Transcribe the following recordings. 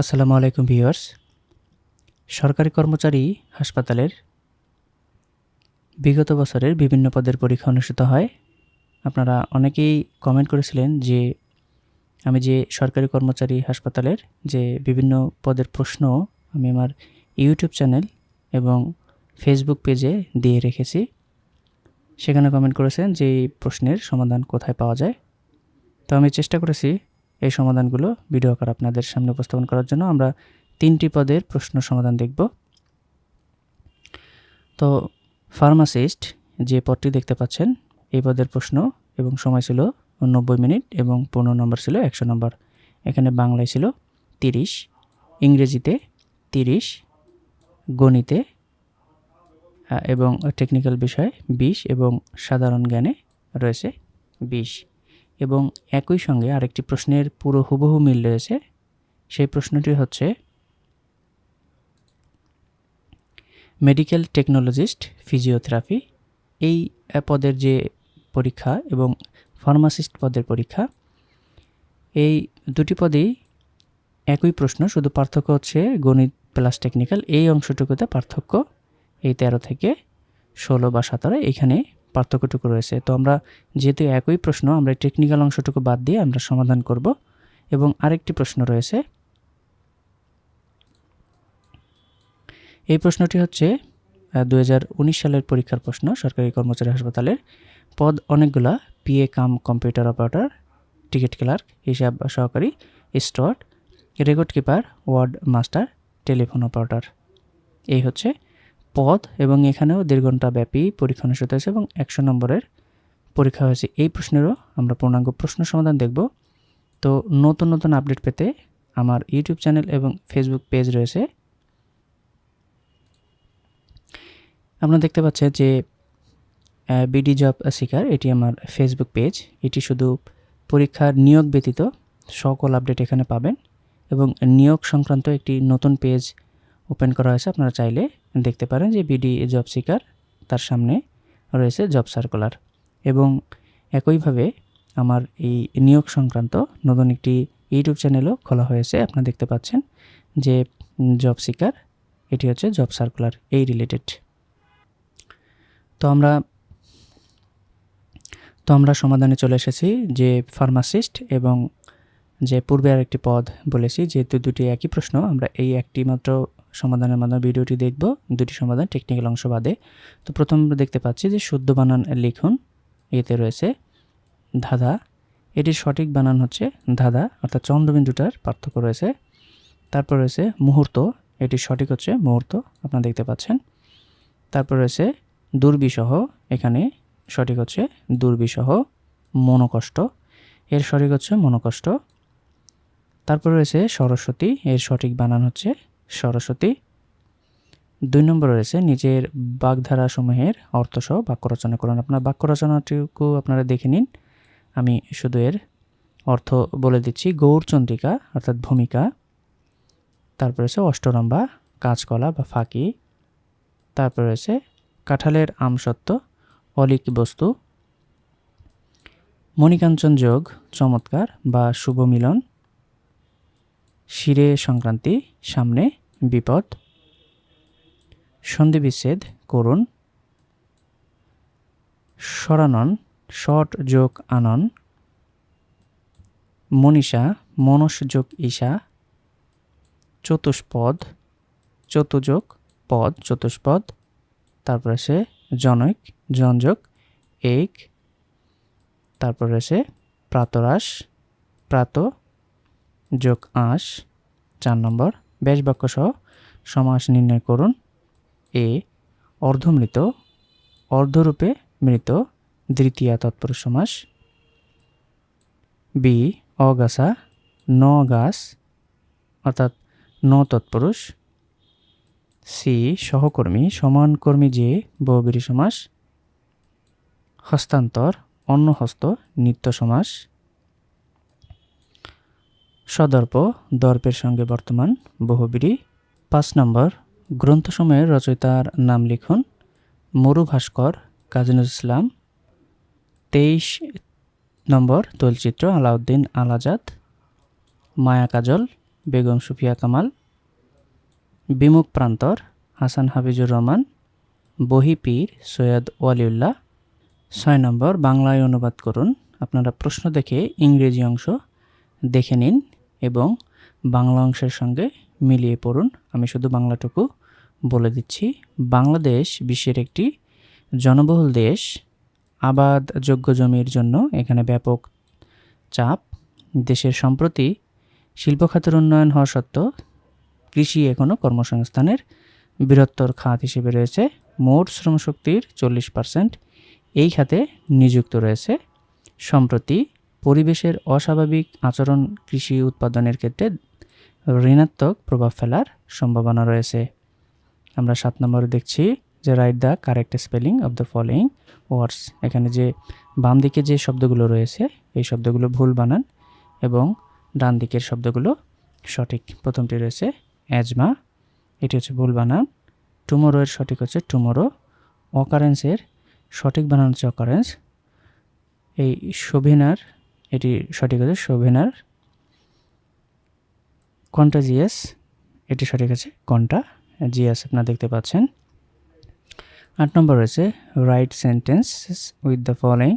আসসালামু আলাইকুম ভিউয়ার্স। সরকারি কর্মচারী হাসপাতালের বিগত বছরের বিভিন্ন পদের পরীক্ষা অনুষ্ঠিত হয়। আপনারা অনেকেই কমেন্ট করেছিলেন যে আমি যে সরকারি কর্মচারী হাসপাতালের যে বিভিন্ন পদের প্রশ্ন আমি আমার ইউটিউব চ্যানেল এবং ফেসবুক পেজে দিয়ে রেখেছি। সেখানে কমেন্ট করেছেন যে এই প্রশ্নের সমাধান কোথায় পাওয়া যায়। তো আমি চেষ্টা করেছি এই সমাধানগুলো ভিডিও আকার আপনাদের সামনে উপস্থাপন করার জন্য আমরা তিনটি পদের প্রশ্ন সমাধান দেখব। তো ফার্মাসিস্ট যে পদটি দেখতে পাচ্ছেন, এই পদের প্রশ্ন এবং সময় ছিল নব্বই মিনিট এবং পনেরো নম্বর ছিল একশো নম্বর। এখানে বাংলায় ছিল তিরিশ, ইংরেজিতে তিরিশ, গণিতে এবং টেকনিক্যাল বিষয়ে বিশ এবং সাধারণ জ্ঞানে রয়েছে বিশ। এবং একই সঙ্গে আরেকটি প্রশ্নের পুরো হুবহু মিল রয়েছে। সেই প্রশ্নটি হচ্ছে, মেডিকেল টেকনোলজিস্ট, ফিজিওথেরাপি, এই পদের যে পরীক্ষা এবং ফার্মাসিস্ট পদের পরীক্ষা, এই দুটি পদেই একই প্রশ্ন, শুধু পার্থক্য হচ্ছে গণিত প্লাস টেকনিক্যাল, এই অংশটুকুতে পার্থক্য, এই তেরো থেকে ষোলো বা সতেরো, এখানে পার্থক্যটুকু রয়েছে। তো আমরা যেহেতু একই প্রশ্ন, আমরা টেকনিক্যাল অংশটুকু বাদ দিয়ে আমরা সমাধান করব। এবং আরেকটি প্রশ্ন রয়েছে। এই প্রশ্নটি হচ্ছে দু হাজার উনিশ সালের পরীক্ষার প্রশ্ন সরকারি কর্মচারী হাসপাতালের। পদ অনেকগুলা P A cum computer operator ticket clerk হিসাব সহকারী steward record keeper ward master telephone operator এই হচ্ছে পদ এবং এখানেও দেড় ঘণ্টা ব্যাপী পরীক্ষা অনুষ্ঠিত হয়েছে এবং একশো নম্বরের পরীক্ষা হয়েছে। এই প্রশ্নেরও আমরা পূর্ণাঙ্গ প্রশ্ন সমাধান দেখব। তো নতুন নতুন আপডেট পেতে আমার ইউটিউব চ্যানেল এবং ফেসবুক পেজ রয়েছে। আপনারা দেখতে পাচ্ছেন যে বিডি জব শিকার এটি আমার ফেসবুক পেজ। এটি শুধু পরীক্ষার নিয়োগ ব্যতীত সকল আপডেট এখানে পাবেন এবং নিয়োগ সংক্রান্ত একটি নতুন পেজ ওপেন করা হয়েছে। আপনারা চাইলে দেখতে পারেন যে বিডি জব সিকার তার সামনে রয়েছে জব সার্কুলার। এবং একইভাবে আমার এই নিয়োগ সংক্রান্ত নতুন একটি ইউটিউব চ্যানেলও খোলা হয়েছে, আপনারা দেখতে পাচ্ছেন যে জব সিকার, এটি হচ্ছে জব সার্কুলার, এই রিলেটেড। তো আমরা তো আমরা সমাধানে চলে এসেছি যে ফার্মাসিস্ট এবং যে পূর্বে আরেকটি পদ বলেছি, যেহেতু দুটি একই প্রশ্ন, আমরা এই একটি মাত্র সমাধানের মাধ্যমে ভিডিওটি দেখব। দুটি সমাধান টেকনিক্যাল অংশ বাদে। তো প্রথম দেখতে পাচ্ছি যে শুদ্ধ বানান লিখুন। এতে রয়েছে ধাঁধা। এটির সঠিক বানান হচ্ছে ধাঁধা, অর্থাৎ চন্দ্রবিন্দুটার পার্থক্য রয়েছে। তারপর রয়েছে মুহূর্ত। এটির সঠিক হচ্ছে মুহূর্ত, আপনারা দেখতে পাচ্ছেন। তারপর রয়েছে দুর্বিসহ এখানে সঠিক হচ্ছে দুর্বিসহ মনোকষ্ট। এর সঠিক হচ্ছে মনোকষ্ট। তারপর রয়েছে সরস্বতী। এর সঠিক বানান হচ্ছে সরস্বতী। দুই নম্বর রয়েছে নিজের বাগধারাসমূহের অর্থসহ বাক্য রচনা করুন। আপনার বাক্য রচনাটুকু আপনারা দেখে নিন। আমি শুধু এর অর্থ বলে দিচ্ছি গৌরচন্দ্রিকা অর্থাৎ ভূমিকা। তারপর রয়েছে অষ্টরম্বা কাঁচকলা বা ফাঁকি। তারপর রয়েছে কাঁঠালের আমসত্ত্ব, অলিক বস্তু। মণিকাঞ্চন যোগ, চমৎকার বা শুভ মিলন। শিরে সংক্রান্তি, সামনে বিপদ। সন্ধিবিচ্ছেদ করুন সরানন শট যোগ আনন। মনীষা, মনস যোগ ঈশা। চতুষ্পদ, চতুযোগ, পদ, চতুষ্পদ। তারপর আছে জনক, জনযোগ, এক। তারপর আছে প্রাতরাস প্রাত। যোগ আঁশ, চার নম্বর ব্যাস বাক্য সহ সমাস নির্ণয় করুন। এ, অর্ধমৃত, অর্ধরূপে মৃত, দ্বিতীয়া তৎপুরুষ সমাস। বি, অগাছা, ন গাছ, অর্থাৎ ন তৎপুরুষ। সি, সহকর্মী সমানকর্মী যে, বহুবীরী সমাস। হস্তান্তর অন্নহস্ত নিত্য সমাস। সদর্প, দর্পের সঙ্গে বর্তমান, বহুবীরী। পাঁচ নম্বর গ্রন্থসমূহের রচয়িতার নাম লিখুন, মরু ভাস্কর কাজী নজরুল ইসলাম। তেইশ নম্বর, তৈলচিত্র, আলাউদ্দিন আলাজাদ। মায়া কাজল, বেগম সুফিয়া কামাল। বিমুখ প্রান্তর, হাসান হাফিজুর রহমান। বহি বহিপীর সৈয়দ ওয়ালিউল্লাহ। ছয় নম্বর, বাংলায় অনুবাদ করুন। আপনারা প্রশ্ন দেখে ইংরেজি অংশ দেখে নিন। এবং বাংলা অংশের সঙ্গে মিলিয়ে পড়ুন। আমি শুধু বাংলাটুকু বলে দিচ্ছি। বাংলাদেশ বিশ্বের একটি জনবহুল দেশ। আবাদযোগ্য জমির জন্য এখানে ব্যাপক চাপ। দেশের সম্প্রতি শিল্প খাতের উন্নয়ন হওয়া সত্ত্বেও কৃষি এখনও কর্মসংস্থানের বৃহত্তর খাত হিসেবে রয়েছে। মোট শ্রমশক্তির চল্লিশ পার্সেন্ট এই খাতে নিযুক্ত রয়েছে। সম্প্রতি পরিবেশের অস্বাভাবিক আচরণ কৃষি উৎপাদনের ক্ষেত্রে ঋণাত্মক প্রভাব ফেলার সম্ভাবনা রয়েছে। আমরা সাত নম্বরে দেখছি যে write the correct spelling of the following words এখানে যে বাম দিকে যে শব্দগুলো রয়েছে, এই শব্দগুলো ভুল বানান এবং ডান দিকের শব্দগুলো সঠিক। প্রথমটি রয়েছে অ্যাজমা এটি হচ্ছে ভুল বানান। টুমোরো এর সঠিক হচ্ছে টুমোরো অকারেন্সের সঠিক বানান হচ্ছে অকারেন্স এই শোভিনার এটি সঠিক হচ্ছে শোভিনার জিএস? এটি সঠিক আছে, কন্টা? জিএস আপনারা দেখতে পাচ্ছেন। আট নম্বর রয়েছে, write sentence with the following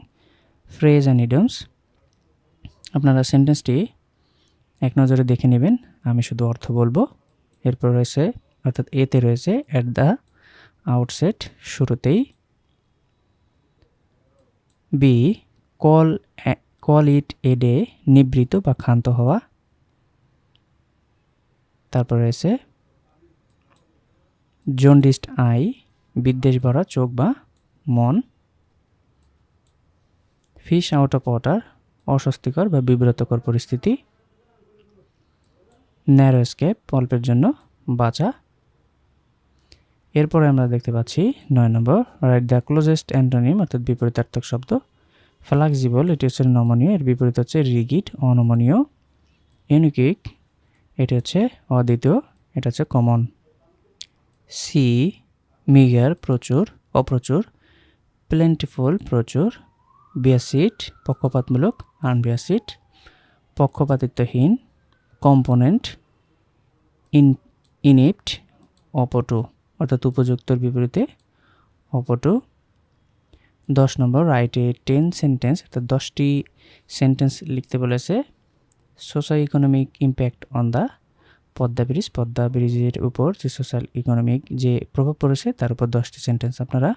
phrase and idioms. আপনারা সেন্টেন্সটি এক নজরে দেখে নেবেন, আমি শুধু অর্থ বলব। এরপর রয়েছে, অর্থাৎ এতে রয়েছে অ্যাট দ্য আউটসেট শুরুতেই B call call it a day নিবৃত বা ক্ষান্ত হওয়া। তারপর রয়েছে জন্ডিস্ট আই বিদ্বেষ ভরা চোখ বা মন। ফিশ আউট অফ ওয়াটার অস্বস্তিকর বা বিব্রতকর পরিস্থিতি। ন্যারো স্কেপ অল্পের জন্য বাঁচা। এরপরে আমরা দেখতে পাচ্ছি নয় নম্বর রাইট দ্য ক্লোজেস্ট অ্যান্টোনিম অর্থাৎ বিপরীতার্থক শব্দ। ফ্লাক্সিবল, এটি হচ্ছে নমনীয়, এর বিপরীত হচ্ছে রিগিড অনমনীয়। ইউনিকিক, এটি হচ্ছে অদ্বিতীয়, এটা হচ্ছে কমন। সি মিগার প্রচুর, অপ্রচুর। প্লেন্টিফুল প্রচুর। বিয়াসিট পক্ষপাতমূলক আনবিয়াসিট পক্ষপাতিত্বহীন কম্পোনেন্ট ইন ইনিপ্ট অপটু, অর্থাৎ উপযুক্তর বিপরীতে অপটু। দশ নম্বর রাইটে টেন সেন্টেন্স অর্থাৎ দশটি সেন্টেন্স লিখতে বলেছে social economic impact on the Padma bridge, Padma ব্রিজের উপর যে সোশ্যাল ইকোনমিক যে প্রভাব পড়েছে, তার উপর দশটি সেন্টেন্স আপনারা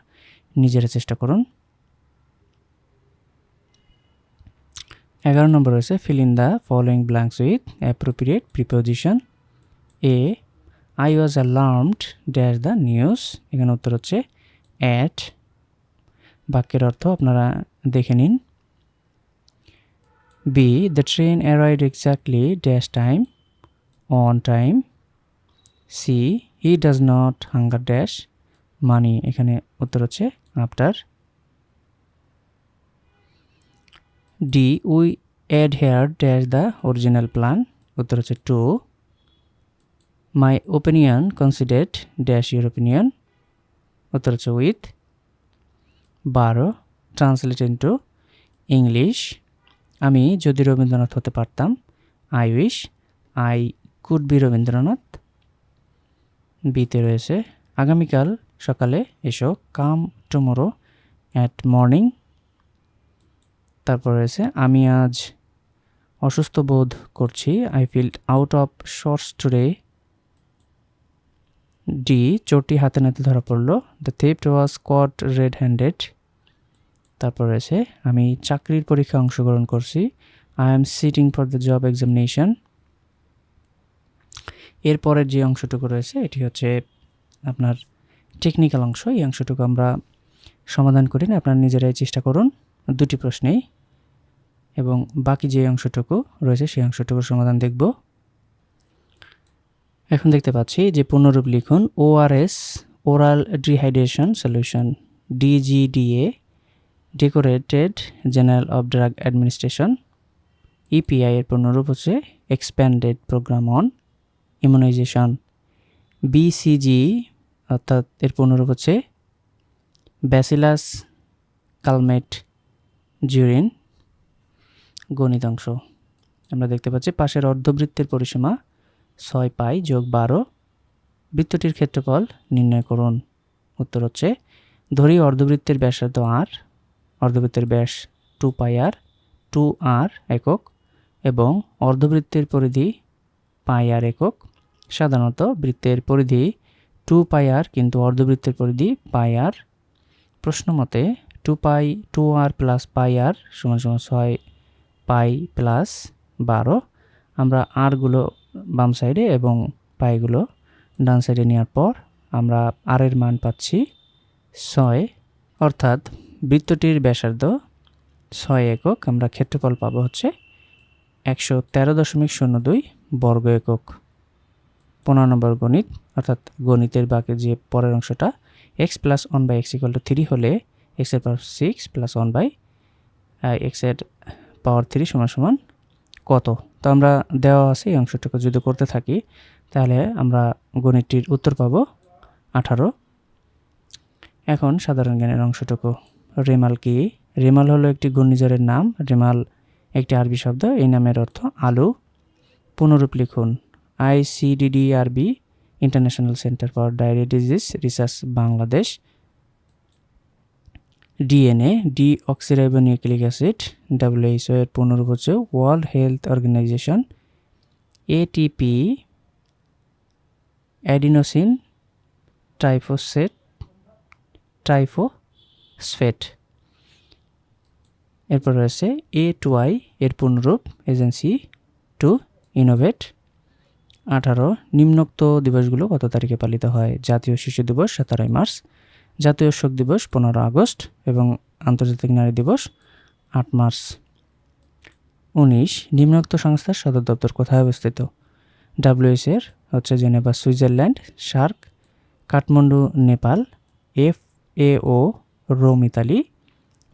নিজেরা চেষ্টা করুন। এগারো নম্বর রয়েছে fill in the following blanks with appropriate preposition A I was alarmed dash the news এখানে উত্তর হচ্ছে অ্যাট বাক্যের অর্থ আপনারা দেখে নিন। B the train arrived exactly dash time on time C he does not hanker dash money এখানে উত্তর হচ্ছে after D we adhere dash the original plan উত্তর হচ্ছে to my opinion considered dash your opinion উত্তর হচ্ছে with বারো translate into English আমি যদি রবীন্দ্রনাথ হতে পারতাম I wish I could be Rabindranath. বিতে রয়েছে, আগামীকাল সকালে এসো কাম টুমোরো অ্যাট মর্নিং তারপর রয়েছে, আমি আজ অসুস্থ বোধ করছি I feel out of shorts today D চোরটি হাতে নাতে ধরা পড়ল। The thief was caught red handed তারপর রয়েছে, আমি চাকরির পরীক্ষায় অংশগ্রহণ করছি। I am sitting for the job examination এরপরের যে অংশটুকু রয়েছে, এটি হচ্ছে আপনার টেকনিক্যাল অংশ। এই অংশটুকু আমরা সমাধান করি না, আপনারা নিজেরাই চেষ্টা করুন। দুটি প্রশ্নেই। এবং বাকি যে অংশটুকু রয়েছে, সেই অংশটুকুর সমাধান দেখব। এখন দেখতে পাচ্ছি যে পূর্ণরূপ লিখুন ORS oral dehydration solution DGDA decorated general of drug administration EPI এর পূর্ণরূপ হচ্ছে expanded programme on immunisation BCG অর্থাৎ এর পূর্ণরূপ হচ্ছে ব্যাসিলাস কালমেট জিউরিন গণিতাংশ। আমরা দেখতে পাচ্ছি পাশের অর্ধবৃত্তের পরিসীমা ছয় পাই যোগ বারো। বৃত্তটির ক্ষেত্রফল নির্ণয় করুন। উত্তর হচ্ছে, ধরি অর্ধবৃত্তের ব্যাসার্ধ আর অর্ধবৃত্তের ব্যাস টু পাই আর টু আর একক এবং অর্ধবৃত্তের পরিধি পাই আর একক। সাধারণত বৃত্তের পরিধি টু পাই আর কিন্তু অর্ধবৃত্তের পরিধি পাই আর প্রশ্ন মতে two pi two r plus pi r সমান সমান ছয় পাই প্লাস বারো। আমরা আরগুলো বাম সাইডে এবং পায়েগুলো ডান সাইডে নেওয়ার পর আমরা আর এর মান পাচ্ছি ছয়। অর্থাৎ বৃত্তটির ব্যাসার্ধ ছয় একক, আমরা ক্ষেত্রফল পাবো হচ্ছে একশো তেরো দশমিক শূন্য দুই বর্গ একক। পনেরো নম্বর গণিত, অর্থাৎ গণিতের বাকি যে পরের অংশটা x plus one by x equal to three হলে এক্সের power six plus one by এক্সের পাওয়ার থ্রি সমান সমান কত? তো আমরা দেওয়া আছে এই অংশটুকু যদি করতে থাকি, তাহলে আমরা গণিতটির উত্তর পাবো আঠারো। এখন সাধারণ জ্ঞানের অংশটুকু। রেমাল কি? রেমাল হলো একটি ঘূর্ণিঝড়ের নাম। রেমাল একটি আরবি শব্দ। এই নামের অর্থ আলু। পুনরূপ লিখুন। I C D D R B international centre for diarrhoeal disease research, Bangladesh. D N A deoxyribonucleic acid W H O এর পুনরূপ হচ্ছে world health organisation A T P adenosine triphosphate triphosphate এরপর রয়েছে এ টু আই এর পুনরূপ agency to innovate আঠারো, নিম্নোক্ত দিবসগুলো কত তারিখে পালিত হয়? জাতীয় শিশু দিবস, সতেরোই মার্চ। জাতীয় শোক দিবস পনেরো আগস্ট এবং আন্তর্জাতিক নারী দিবস আট মার্চ। উনিশ, নিম্নোক্ত সংস্থার সদর দপ্তর কোথায় অবস্থিত? ডাব্লিউএস এর হচ্ছে Geneva, Switzerland, SAARC, Kathmandu, Nepal F A O Rome, Italy,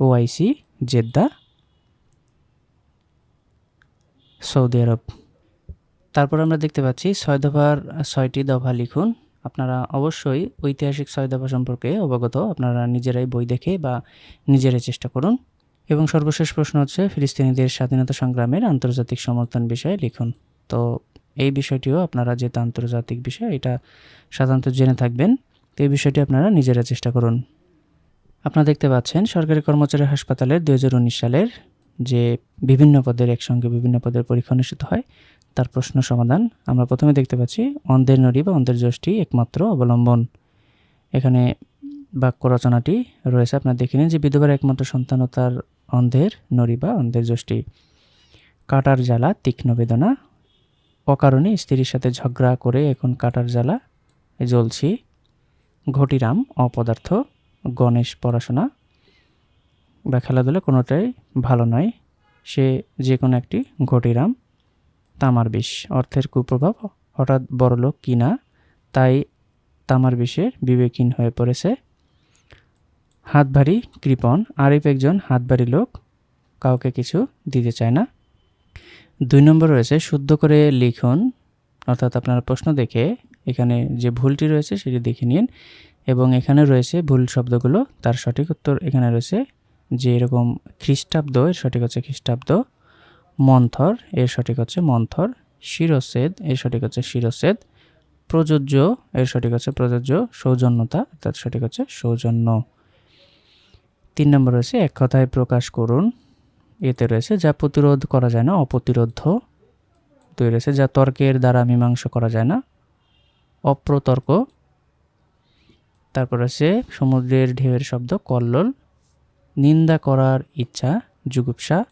OIC, Jeddah, Saudi Arab. তারপর আমরা দেখতে পাচ্ছি ছয় দফার, ছয়টি দফা লিখুন। আপনারা অবশ্যই ঐতিহাসিক ছয় সম্পর্কে অবগত, আপনারা নিজেরাই বই দেখে বা নিজেরাই চেষ্টা করুন। এবং সর্বশেষ প্রশ্ন হচ্ছে, ফিলিস্তিনিদের স্বাধীনতা সংগ্রামের আন্তর্জাতিক সমর্থন বিষয়ে লিখুন। তো এই বিষয়টিও আপনারা যেহেতু আন্তর্জাতিক বিষয়, এটা সাধারণত জেনে থাকবেন, তো এই বিষয়টি আপনারা নিজেরা চেষ্টা করুন। আপনারা দেখতে পাচ্ছেন, সরকারি কর্মচারী হাসপাতালের দু হাজার উনিশ সালের যে বিভিন্ন পদের একসঙ্গে বিভিন্ন পদের পরীক্ষা অনুষ্ঠিত হয় তার প্রশ্ন সমাধান আমরা প্রথমে দেখতে পাচ্ছি, অন্ধের নড়ি বা অন্ধের যষ্টি একমাত্র অবলম্বন। এখানে বাক্য রচনাটি রয়েছে। আপনার দেখে নিন যে বিধবার একমাত্র সন্তান তার অন্ধের নড়ি বা অন্ধের যষ্টি। কাটার জ্বালা, তীক্ষ্ণ বেদনা, অকারণে স্ত্রীর সাথে ঝগড়া করে এখন কাটার জ্বালা, জ্বলছি। ঘটিরাম, অপদার্থ, গণেশ পড়াশোনা। বা খেলাধুলা কোনোটাই ভালো নয়। সে যে কোনো একটি ঘটিরাম। তামার বিষ অর্থের কুপ্রভাব হঠাৎ বড়লোক কিনা, তাই তামার বিষে বিবেকহীন হয়ে পড়েছে। হাত ভারী কৃপণ, আরিফ একজন হাত ভারী লোক, কাউকে কিছু দিতে চায় না। দুই নম্বর রয়েছে, শুদ্ধ করে লিখুন, অর্থাৎ আপনার প্রশ্ন দেখে এখানে যে ভুলটি রয়েছে সেটি দেখে নিন, এবং এখানে রয়েছে ভুল শব্দগুলো, তার সঠিক উত্তর এখানে রয়েছে যে এরকম খ্রিস্টাব্দ, এর সঠিক হচ্ছে খ্রিস্টাব্দ। মন্থর, এর সঠিক হচ্ছে মন্থর। শিরচ্ছেদ, এর সঠিক হচ্ছে শিরচ্ছেদ। প্রযোজ্য, এর সঠিক হচ্ছে প্রযোজ্য। সৌজন্যতা, অর্থাৎ সঠিক হচ্ছে সৌজন্য। তিন নম্বর রয়েছে, এক কথায় প্রকাশ করুন। এতে রয়েছে, যা প্রতিরোধ করা যায় না অপ্রতিরোধ দুই রয়েছে, যা তর্কের দ্বারা মীমাংস করা যায় না, অপ্রতর্ক। তারপর আছে সমুদ্রের ঢেউয়ের শব্দ কল্লোল। নিন্দা করার ইচ্ছা যুগুপসা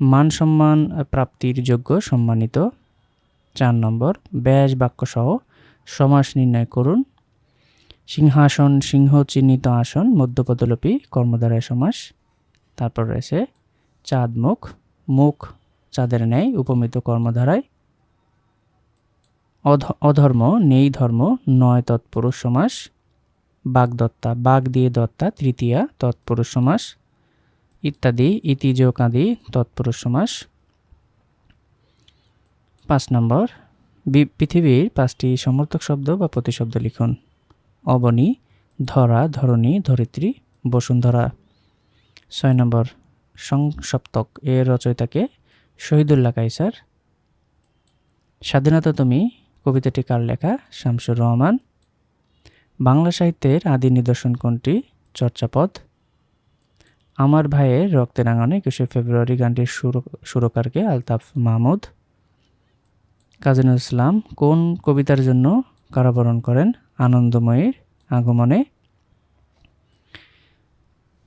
মান সম্মান প্রাপ্তির যোগ্য সম্মানিত। চার নম্বর, ব্যাস বাক্যসহ সমাস নির্ণয় করুন। সিংহাসন, সিংহ চিহ্নিত আসন, মধ্যপদলোপী, কর্মধারায় সমাস। তারপর রয়েছে চাঁদ মুখ মুখ চাঁদের ন্যায় উপমিত কর্মধারায়। অধর্ম, নেই ধর্ম, নয় তৎপুরুষ সমাস। বাগদত্তা বাঘ দিয়ে দত্তা, তৃতীয়া তৎপুরুষ সমাস। ইত্যাদি ইতিজ কাঁদি তৎপুরুষ সমাস পাঁচ নম্বর পৃথিবীর পাঁচটি সমর্থক শব্দ বা প্রতিশব্দ লিখুন। অবনী, ধরা, ধরণী, ধরিত্রী, বসুন্ধরা। ছয় নম্বর, সংসপ্তক এর রচয়িতাকে শহীদুল্লাহ কাইসার স্বাধীনতা তুমি, কবিতাটি কার লেখা? শামসুর রহমান। বাংলা সাহিত্যের আদি নিদর্শন কোনটি? চর্চাপদ। আমার ভাইয়ের রক্তে আঙানে একুশে ফেব্রুয়ারি গানটির সুর- সুরকারকে আলতাফ মাহমুদ। কাজী নজরুল ইসলাম, কোন কবিতার জন্য কারাবরণ করেন আনন্দময়ীর আগমনে?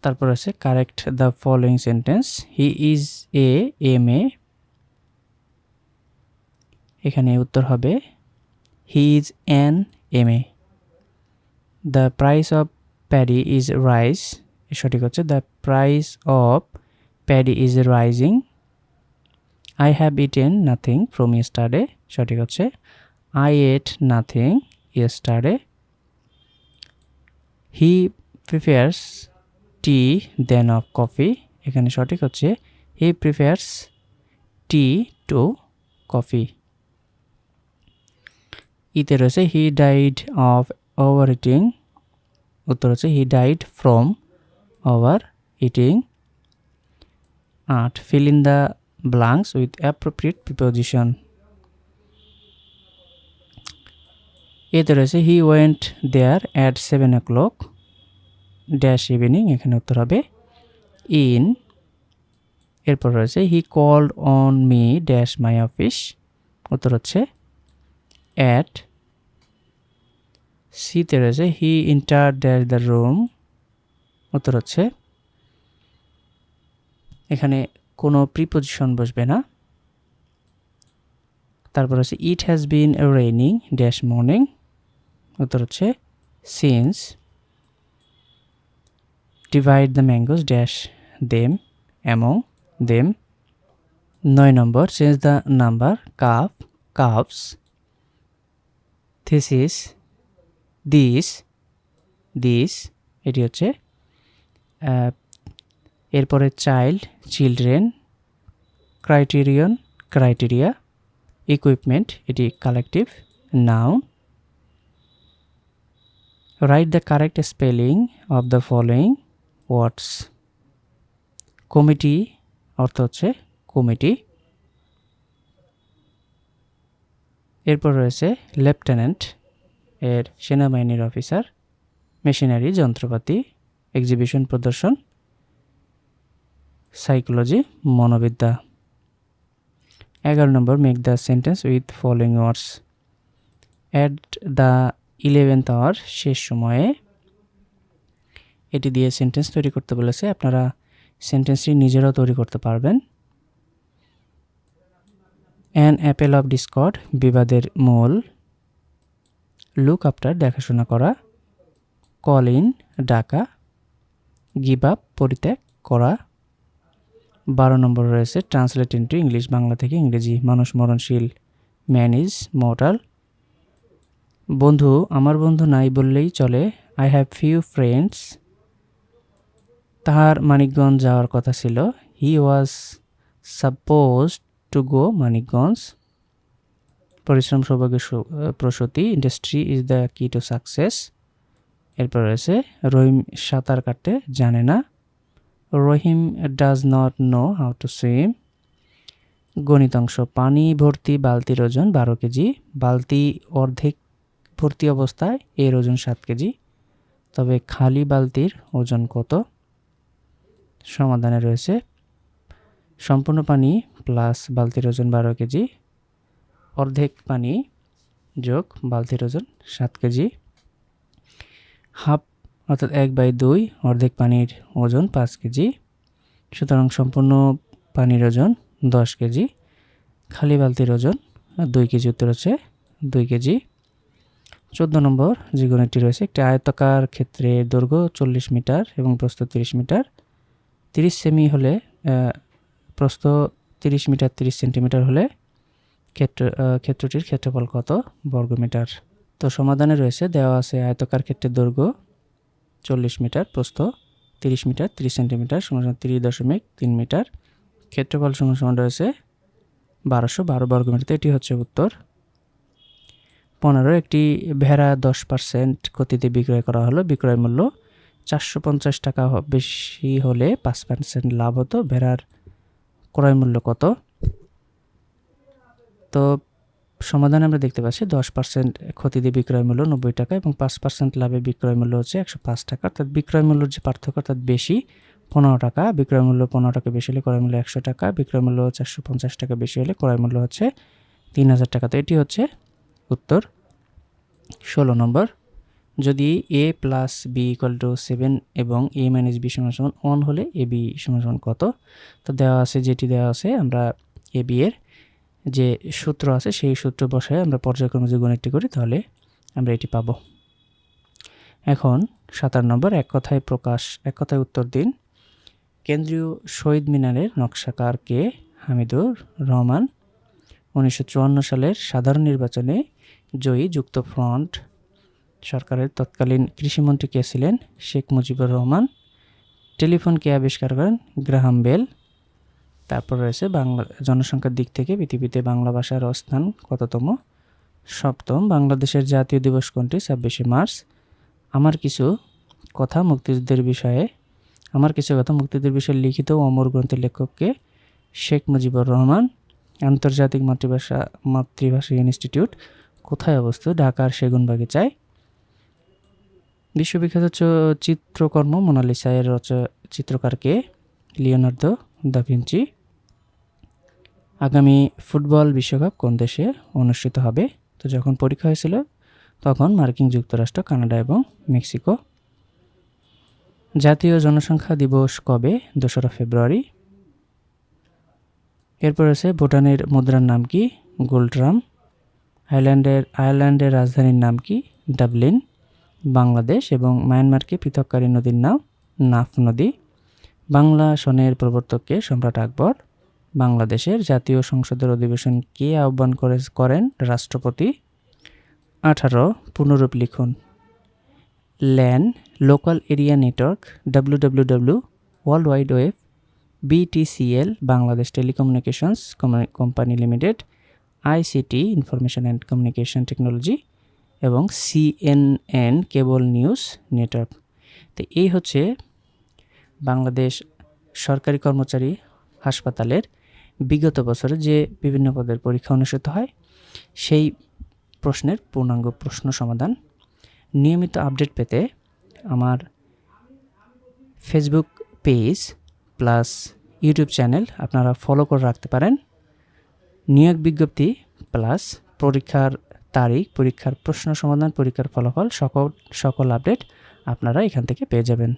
তারপর আছে, correct the following sentence, he is a M A. এখানে উত্তর হবে, he is an M A. The price of paddy is rice সঠিক হচ্ছে, the price of paddy is rising I have eaten nothing from yesterday সঠিক হচ্ছে I ate nothing yesterday he prefers tea than of coffee এখানে সঠিক হচ্ছে হি prefers টি two coffee ইতে রয়েছে he died of over eating উত্তর হচ্ছে he died from overeating আট fill in the blanks with appropriate preposition এতে রয়েছে he went there at seven o'clock dash evening এখানে উত্তর হবে ইন এরপর রয়েছে he called on me dash my office উত্তর হচ্ছে অ্যাট সিতে রয়েছে he enter dash the room উত্তর হচ্ছে এখানে কোনো প্রিপোজিশন বসবে না। তারপর হচ্ছে it has been raining dash morning উত্তর হচ্ছে since divide the mangoes dash them among them নয় নম্বর change the number cup cups thesis this this এটি হচ্ছে এরপরে child children criterion criteria equipment এটি collective noun write the correct spelling of the following words committee অর্থ হচ্ছে committee এরপর রয়েছে lieutenant এর সেনাবাহিনীর অফিসার মেশিনারি যন্ত্রপাতি এক্সিবিশন প্রদর্শন. সাইকোলজি মনোবিদ্যা এগারো নম্বর make the sentence with following words at the eleventh hour শেষ সময়ে এটি দিয়ে সেন্টেন্স তৈরি করতে বলেছে, আপনারা সেন্টেন্সটি নিজেরাও তৈরি করতে পারবেন। অ্যান অ্যাপেল অফ ডিসকর্ড বিবাদের মূল। লুক আফটার দেখাশোনা করা। কল ইন ডাকা। গিভ আপ পরিত্যাগ করা। বারো নম্বর রয়েছে ট্রান্সলেট ইন্টু ইংলিশ বাংলা থেকে ইংরেজি মানুষ মরণশীল ম্যান ইজ মর্টাল বন্ধু, আমার বন্ধু নাই বললেই চলে। আই হ্যাভ ফিউ ফ্রেন্ডস তাহার মানিকগঞ্জ যাওয়ার কথা ছিল। He was suppose to go Manikganj. পরিশ্রম, সৌভাগ্য প্রসূতি industry is the key to success এরপর রয়েছে রহিম সাঁতার কাটতে জানে না। Rahim does not know how to swim গণিতাংশ, পানি, ভর্তি, বালতির ওজন বারো কেজি। বালতি অর্ধেক ভর্তি অবস্থায় এর ওজন সাত কেজি। তবে খালি বালতির ওজন কত? সমাধানে রয়েছে। সম্পূর্ণ পানি প্লাস বালতির ওজন বারো কেজি। অর্ধেক পানি যোগ বালতির ওজন সাত কেজি। হাফ অর্থাৎ এক বাই দুই অর্ধেক পানির ওজন পাঁচ কেজি। সুতরাং সম্পূর্ণ পানির ওজন দশ কেজি। খালি বালতির ওজন দুই কেজি উত্তর হচ্ছে দুই কেজি। চোদ্দ নম্বর যে গণিতটি রয়েছে, একটি আয়তাকার ক্ষেত্রে দৈর্ঘ্য চল্লিশ মিটার এবং প্রস্থ তিরিশ মিটার। তিরিশ সেমি হলে প্রস্থ তিরিশ মিটার তিরিশ সেন্টিমিটার হলে ক্ষেত্র ক্ষেত্রটির ক্ষেত্রফল কত বর্গমিটার? তো সমাধানে রয়েছে, দেওয়া আছে আয়তকার ক্ষেত্রের দৈর্ঘ্য চল্লিশ মিটার প্রস্থ, তিরিশ মিটার, তিরিশ সেন্টিমিটার, সমান সমান তিরিশ দশমিক তিন মিটার। ক্ষেত্রফল সমান সমান রয়েছে বারোশো বারো বর্গমিটার। তো এটি হচ্ছে উত্তর। পনেরো, একটি ভেড়া দশ পার্সেন্ট গতিতে বিক্রয় করা হলো। বিক্রয় মূল্য চারশো পঞ্চাশ টাকা বেশি হলে পাঁচ পার্সেন্ট লাভ হতো। ভেড়ার ক্রয় মূল্য কত? তো সমাধানে আমরা দেখতে পাচ্ছি দশ পার্সেন্ট ক্ষতিতে বিক্রয় মূল্য নব্বই টাকা এবং পাঁচ পার্সেন্ট লাভে বিক্রয় মূল্য হচ্ছে একশো পাঁচ টাকা। অর্থাৎ বিক্রয় মূল্যের যে পার্থক্য, অর্থাৎ বেশি, পনেরো টাকা। বিক্রয় মূল্য পনেরো টাকা বেশি হলে ক্রয় মূল্য একশো টাকা। বিক্রয় মূল্য চারশো পঞ্চাশ টাকা বেশি হলে ক্রয় মূল্য হচ্ছে তিন হাজার টাকা। তো এটি হচ্ছে উত্তর। ষোলো নম্বর, যদি A plus B equal to seven এবং এ মাইনাস বি সমান সমান ওয়ান হলে এ বি সমান সমান কত? তো দেওয়া আছে, যেটি দেওয়া আছে, আমরা এ বি এর যে সূত্র আছে, সেই সূত্র বসায় আমরা পর্যায়ক্রমে যে গণিতটি করি, তাহলে আমরা এটি পাব। এখন সাতার নম্বর, এক কথায় প্রকাশ, এক কথায় উত্তর দিন। কেন্দ্রীয় শহীদ মিনারের নকশাকার কে? হামিদুর রহমান। উনিশশো চুয়ান্ন সালের সাধারণ নির্বাচনে জয়ী যুক্ত ফ্রন্ট। সরকারের তৎকালীন কৃষিমন্ত্রী কে ছিলেন? শেখ মুজিবুর রহমান। টেলিফোন কে আবিষ্কার করেন? Graham Bell. তারপর রয়েছে বাংলা, জনসংখ্যার দিক থেকে পৃথিবীতে বাংলা ভাষার অবস্থান কততম? সপ্তম, বাংলাদেশের জাতীয় দিবস কোনটি? ছাব্বিশে মার্চ। আমার কিছু কথা মুক্তিযুদ্ধের বিষয়ে, আমার কিছু কথা মুক্তিযুদ্ধের বিষয়ে লিখিত অমর গ্রন্থের লেখককে শেখ মুজিবুর রহমান, আন্তর্জাতিক মাতৃভাষা মাতৃভাষা ইনস্টিটিউট, কোথায় অবস্থিত? ঢাকার সেগুনবাগিচায়। বিশ্ববিখ্যাত চিত্রকর্ম মোনালিসা এর রচ চিত্রকারকে লিওনার্দো দা ভিঞ্চি আগামী ফুটবল বিশ্বকাপ কোন দেশে অনুষ্ঠিত হবে? তো যখন পরীক্ষা হয়েছিল, তখন মার্কিন যুক্তরাষ্ট্র, কানাডা এবং মেক্সিকো জাতীয় জনসংখ্যা দিবস কবে? দোসরা ফেব্রুয়ারি। এরপর আছে ভুটানের মুদ্রার নাম কি? গোল্ডরাম। আয়ারল্যান্ডের আয়ারল্যান্ডের রাজধানীর নাম কি? ডাবলিন। বাংলাদেশ এবং মায়ানমারকে পৃথককারী নদীর নাম নাফ নদী। বাংলা সনের প্রবর্তককে সম্রাট আকবর। বাংলাদেশের জাতীয় সংসদের অধিবেশন কে আহ্বান করে, করেন রাষ্ট্রপতি? আঠারো, পুনরূপ লিখুন। LAN local area network W W W world wide web, BTCL, Bangladesh telecommunications company limited, ICT, information and communication technology এবং সিএনএন কেবল নিউজ নেটওয়ার্ক। তো এই হচ্ছে বাংলাদেশ সরকারি কর্মচারী হাসপাতালের বিগত বছরে যে বিভিন্ন পদের পরীক্ষা অনুষ্ঠিত হয়, সেই প্রশ্নের পূর্ণাঙ্গ প্রশ্ন সমাধান নিয়মিত আপডেট পেতে আমার Facebook page plus YouTube channel আপনারা ফলো করে রাখতে পারেন। নিয়োগ বিজ্ঞপ্তি প্লাস পরীক্ষার তারিখ, পরীক্ষার প্রশ্ন সমাধান, পরীক্ষার ফলাফল সকল সকল আপডেট আপনারা এখান থেকে পেয়ে যাবেন।